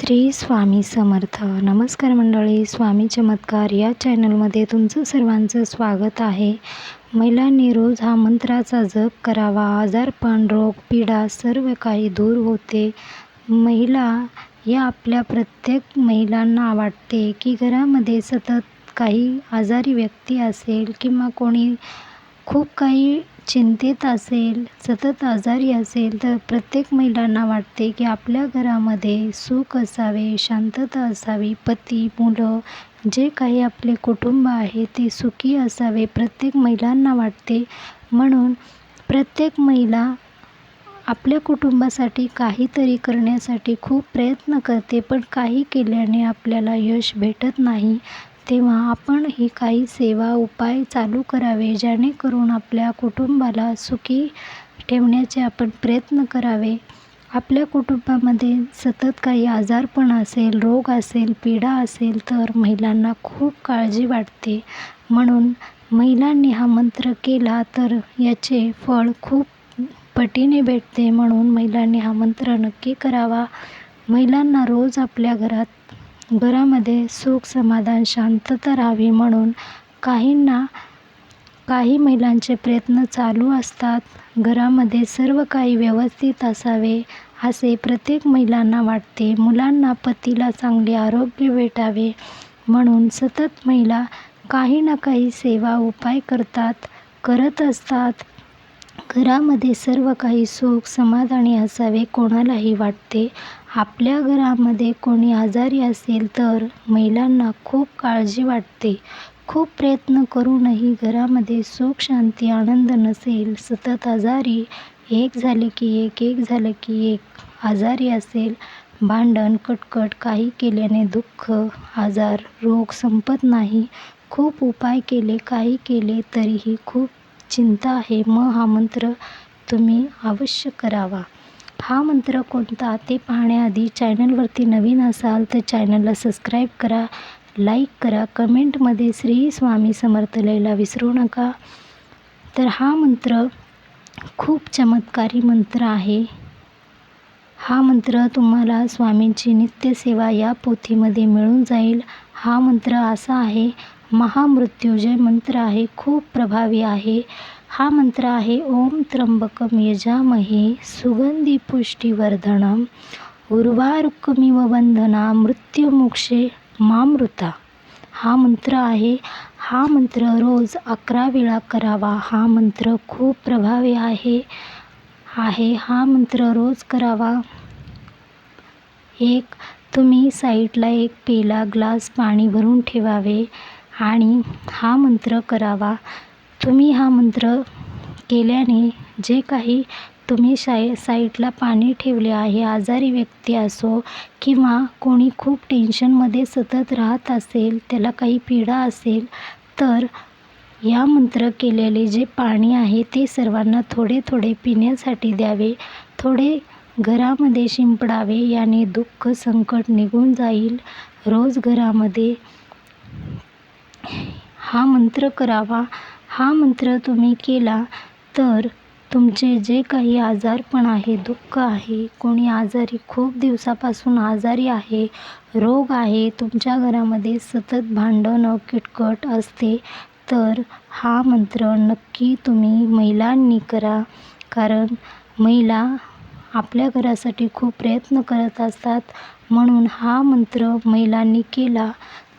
श्री स्वामी समर्थ. नमस्कार मंडळी स्वामी चमत्कार या चॅनलमध्ये तुमचं सर्वांचं स्वागत आहे. महिलांनी रोज हा मंत्राचा जप करावा. आजारपण रोग पीडा सर्व काही दूर होते. महिला या आपल्या प्रत्येक महिलांना वाटते की घरामध्ये सतत काही आजारी व्यक्ती असेल किंवा कोणी खूप काही चिंतेत असेल सतत आजारी असेल तर प्रत्येक महिलांना वाटते की आपल्या घरामध्ये सुख असावे शांतता असावी. पती मुलं जे काही आपले कुटुंब आहे ते सुखी असावे प्रत्येक महिलांना वाटते. म्हणून प्रत्येक महिला आपल्या कुटुंबासाठी काहीतरी करण्यासाठी खूप प्रयत्न करते पण काही केल्याने आपल्याला यश भेटत नाही. तेव्हा आपणही काही सेवा उपाय चालू करावे जेणेकरून आपल्या कुटुंबाला सुखी ठेवण्याचे आपण प्रयत्न करावे. आपल्या कुटुंबामध्ये सतत काही आजारपण असेल रोग असेल पीडा असेल तर महिलांना खूप काळजी वाटते. म्हणून महिलांनी हा मंत्र केला तर याचे फळ खूप पटीने भेटते. म्हणून महिलांनी हा मंत्र नक्की करावा. महिलांना रोज आपल्या घरात घरामध्ये सुख समाधान शांतता राहावी म्हणून काहींना काही महिलांचे प्रयत्न चालू असतात. घरामध्ये सर्व काही व्यवस्थित असावे असे प्रत्येक महिलांना वाटते. मुलांना पतीला चांगले आरोग्य भेटावे म्हणून सतत महिला काही ना काही सेवा उपाय करतात करत असतात. घरामध्ये सर्व काही सुख समाधानी असावे कोणालाही वाटते. आपल्या घरामध्ये कोणी आजारी असेल तर महिलांना खूप काळजी वाटते. खूप प्रयत्न करूनही घरामध्ये सुख शांती आनंद नसेल सतत आजारी एक झाले की एक एक झालं की एक आजारी असेल भांडण कटकट काही केल्याने दुःख आजार रोग संपत नाही. खूप उपाय केले काही केले तरीही खूप चिंता आहे. मग हा मंत्र तुम्ही अवश्य करावा. हा मंत्र कोणता ते पाहण्याआधी चॅनलवरती नवीन असाल तर चॅनलला सबस्क्राईब करा लाईक करा कमेंटमध्ये श्री स्वामी समर्थ लिहायला विसरू नका. तर हा मंत्र खूप चमत्कारी मंत्र आहे. हा मंत्र तुम्हाला स्वामींची नित्यसेवा या पोथीमध्ये मिळून जाईल. हा मंत्र असा आहे महामृत्युंजय मंत्र आहे खूप प्रभावी आहे. हा मंत्र आहे ओम त्र्यंबकम यजामहे सुगंधी पुष्टीवर्धनम उर्वारुक्मिव वंदना मृत्युमोक्षे मामृता. हा मंत्र आहे हा मंत्र रोज अकरा वेळा करावा. हा मंत्र खूप प्रभावी आहे आहे. हा मंत्र रोज करावा. एक तुम्ही साईडला एक पेला ग्लास पाणी भरून ठेवावे. आणि हा मंत्र करावा. तुम्ही हा मंत्र केल्याने जे काही तुम्ही शाय साईडला पाणी ठेवले आहे आजारी व्यक्ती असो किंवा कोणी खूप टेन्शनमध्ये सतत राहत असेल त्याला काही पीडा असेल तर या मंत्र केलेले जे पाणी आहे ते सर्वांना थोडे थोडे पिण्यासाठी द्यावे. थोडे घरामध्ये शिंपडावे याने दुःख संकट निघून जाईल. रोज घरामध्ये हा मंत्र करावा हा मंत्र तुम्ही केला तर तुमचे जे काही आजारपण आहे दुःख आहे कोणी आजारी खूप दिवसापासून आजारी आहे रोग आहे तुमच्या घरामध्ये सतत भांडणं किटकट असते तर हा मंत्र नक्की तुम्ही महिलांनी करा. कारण महिला आपल्या घरासाठी खूप प्रयत्न करत असतात म्हणून हा मंत्र महिलांनी केला.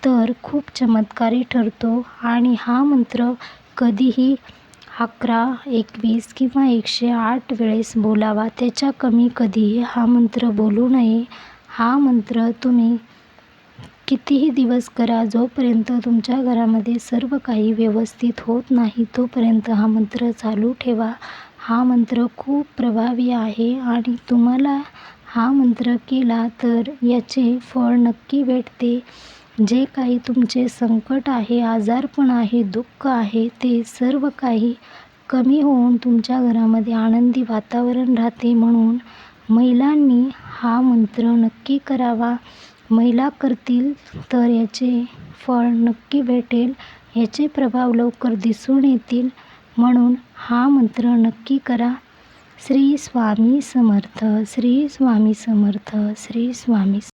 तर खूप चमत्कारी ठरतो आणि हा मंत्र कधीही अकरा एकवीस किंवा एकशे आठ वेळेस बोलावा. त्याच्या कमी कधीही हा मंत्र बोलू नये. हा मंत्र तुम्ही कितीही दिवस करा जोपर्यंत तुमच्या घरामध्ये सर्व काही व्यवस्थित होत नाही तोपर्यंत हा मंत्र चालू ठेवा. हा मंत्र खूप प्रभावी आहे आणि तुम्हाला हा मंत्र केला तर याचे फळ नक्की भेटते. जे काही तुमचे संकट आहे आजारपण आहे दुःख आहे ते सर्व काही कमी होऊन तुमच्या घरामध्ये आनंदी वातावरण राहते म्हणून महिलांनी हा मंत्र नक्की करावा. महिला करतील तर याचे फळ नक्की भेटेल याचे प्रभाव लवकर दिसून येतील म्हणून हा मंत्र नक्की करा. श्री स्वामी समर्थ श्री स्वामी समर्थ श्री स्वामी